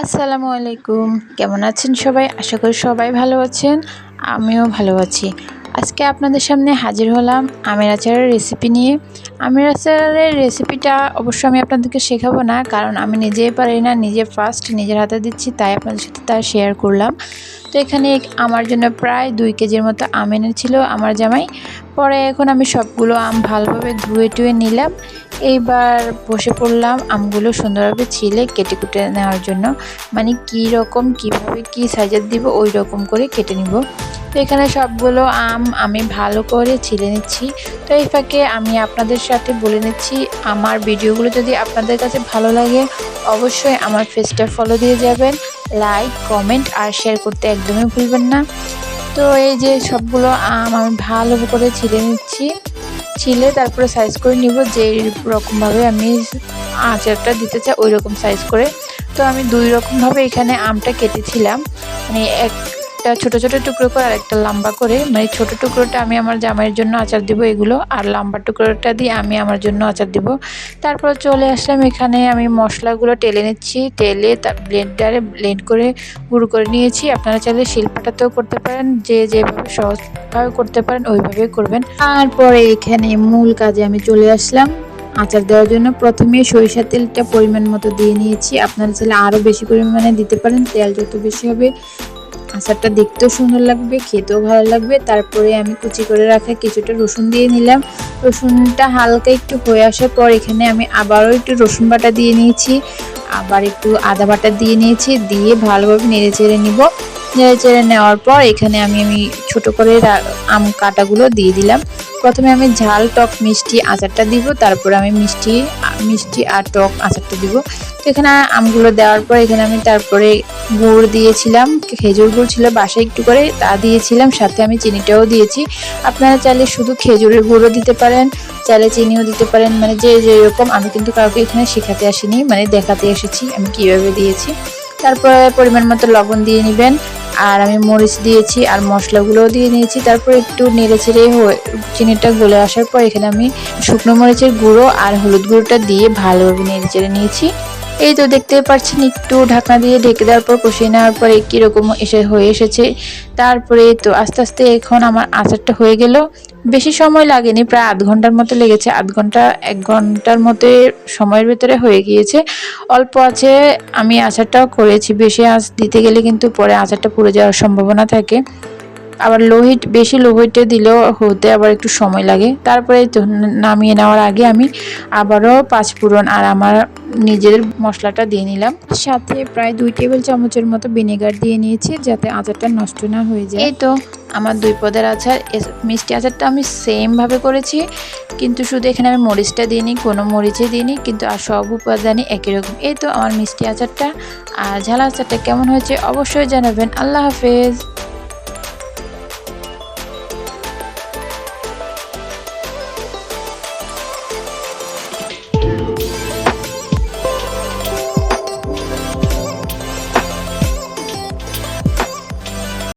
আসসালামু আলাইকুম। কেমন আছেন সবাই? আশা করি সবাই ভালো আছেন। আমিও ভালো আছি। আজকে আপনাদের সামনে হাজির হলাম আমের আচারের রেসিপি নিয়ে। আমের আচারের রেসিপিটা অবশ্য আমি আপনাদেরকে শেখাবো না, কারণ আমি নিজেই পারি না, নিজে ফার্স্ট নিজের হাতে দিচ্ছি, তাই আপনাদের সাথে তা শেয়ার করলাম। তো এখানে আমার জন্য প্রায় দুই কেজির মতো আম এনেছিল আমার জামাই। পরে এখন আমি সবগুলো আম ভালোভাবে ধুয়ে টুয়ে নিলাম। এইবার বসে পড়লাম আমগুলো সুন্দরভাবে ছিলে কেটে কুটে নেওয়ার জন্য। মানে কী রকম, কীভাবে কী সাইজের দিব, ওই রকম করে কেটে নিব। তো এখানে সবগুলো আম আমি ভালো করে ছিলে নিচ্ছি। তো এই ফাঁকে আমি আপনাদের সাথে বলে নিচ্ছি, আমার ভিডিওগুলো যদি আপনাদের কাছে ভালো লাগে, অবশ্যই আমার ফেসটা ফলো দিয়ে যাবেন লাইক কমেন্ট আর শেয়ার করতে একদমই ভুলবেন না। তো এই যে সবগুলো আম আমি ভালো করে ছিলে নিচ্ছি, ছিলে তারপরে সাইজ করে নিব যে রকমভাবে আমি আচারটা দিতে চাই, ওই রকম সাইজ করে। তো আমি দুই রকমভাবে এখানে আমটা কেটেছিলাম। মানে এক একটা ছোট ছোট টুকরো করে আর একটা লম্বা করে মানে ছোট টুকরোটা আমি আমার জামাইয়ের জন্য আচার দিব এগুলো, আর লম্বা টুকরোটা দিয়ে আমি আমার জন্য আচার দিব। তারপর চলে আসলাম এখানে, আমি মশলাগুলো টেলে নিচ্ছি, টেলে তার ব্লেন্ডারে ব্লেন্ড করে গুঁড়ো করে নিয়েছি। আপনারা চাইলে শিল্পাটাতেও করতে পারেন, যে যেভাবে সহজভাবে করতে পারেন, ওইভাবেই করবেন। তারপরে এখানে মূল কাজে আমি চলে আসলাম। আচার দেওয়ার জন্য প্রথমে সরিষার তেলটা পরিমাণ মতো দিয়ে নিয়েছি। আপনারা চাইলে আরও বেশি পরিমাণে দিতে পারেন, তেল যত বেশি হবে আচারটা দেখতেও সুন্দর লাগবে, খেতেও ভালো লাগবে। তারপরে আমি কুচি করে রাখা কিছুটা রসুন দিয়ে নিলাম। রসুনটা হালকা একটু হয়ে আসার পর এখানে আমি আবারও একটু রসুন বাটা দিয়ে নিয়েছি। আবার একটু আদা বাটা দিয়ে নিয়েছি, দিয়ে ভালোভাবে নেড়ে চেড়ে নিব। নেড়ে চেড়ে নেওয়ার পর এখানে আমি আমি ছোট করে আম কাটাগুলো দিয়ে দিলাম। প্রথমে আমি ঝাল, টক, মিষ্টি আচারটা দিব, তারপরে আমি মিষ্টি মিষ্টি আর টক আচারটা দিব। তো এখানে আমগুলো দেওয়ার পর এখানে আমি তারপরে গুড় দিয়েছিলাম, খেজুর গুড় ছিল, বাসায় একটু করে তা দিয়েছিলাম, সাথে আমি চিনিটাও দিয়েছি। আপনারা চাইলে শুধু খেজুরের গুঁড়ো দিতে পারেন, চাইলে চিনিও দিতে পারেন মানে যে যেরকম, আমি কিন্তু কাউকে এখানে শেখাতে আসিনি মানে দেখাতে এসেছি, আমি কীভাবে দিয়েছি। তারপরে পরিমাণ মতো লবণ দিয়ে নেবেন আর আমি মরিচ দিয়েছি আর মশলাগুলোও দিয়ে নিয়েছি। তারপর একটু নেড়ে ছেড়ে চিনিটা গলে আসার পর এখানে আমি শুকনো মরিচের গুঁড়ো আর হলুদ গুঁড়োটা দিয়ে ভালোভাবে নেড়ে চেড়ে নিয়েছি। এই তো দেখতে পাচ্ছেন, একটু ঢাকনা দিয়ে ঢেকে দেওয়ার পর, কষিয়ে নেওয়ার পরে কীরকম এসে হয়ে এসেছে। তারপরে তো আস্তে আস্তে এখন আমার আচারটা হয়ে গেল। বেশি সময় লাগেনি, প্রায় আধ ঘণ্টার মতো লেগেছে। আধ ঘণ্টা, এক ঘণ্টার মতো সময়ের ভেতরে হয়ে গিয়েছে। অল্প আছে, আমি আচারটাও করেছি। বেশি আঁচ দিতে গেলে কিন্তু পরে আচারটা পুড়ে যাওয়ার সম্ভাবনা থাকে। আবার লোহিট বেশি লোহিটে দিলেও হতে আবার একটু সময় লাগে। তারপরে নামিয়ে নেওয়ার আগে আমি আবারও পাঁচ পাঁচফোড়ন আর আমার নিজের মশলাটা দিয়ে নিলাম। সাথে প্রায় দুই টেবিল চামচের মতো ভিনেগার দিয়ে নিয়েছি যাতে আচারটা নষ্ট না হয়ে যায়। এই তো। আমার দুই পদের আচার মিষ্টি আচারটা আমি সেমভাবে করেছি। কিন্তু শুধু এখানে আমি মরিচটা দিইনি কোনো মরিচে দিইনি কিন্তু আর সব উপাদানই একই রকম। এই তো আমার মিষ্টি আচারটা। আর ঝাল আচারটা কেমন হয়েছে অবশ্যই জানাবেন। আল্লাহ হাফেজ।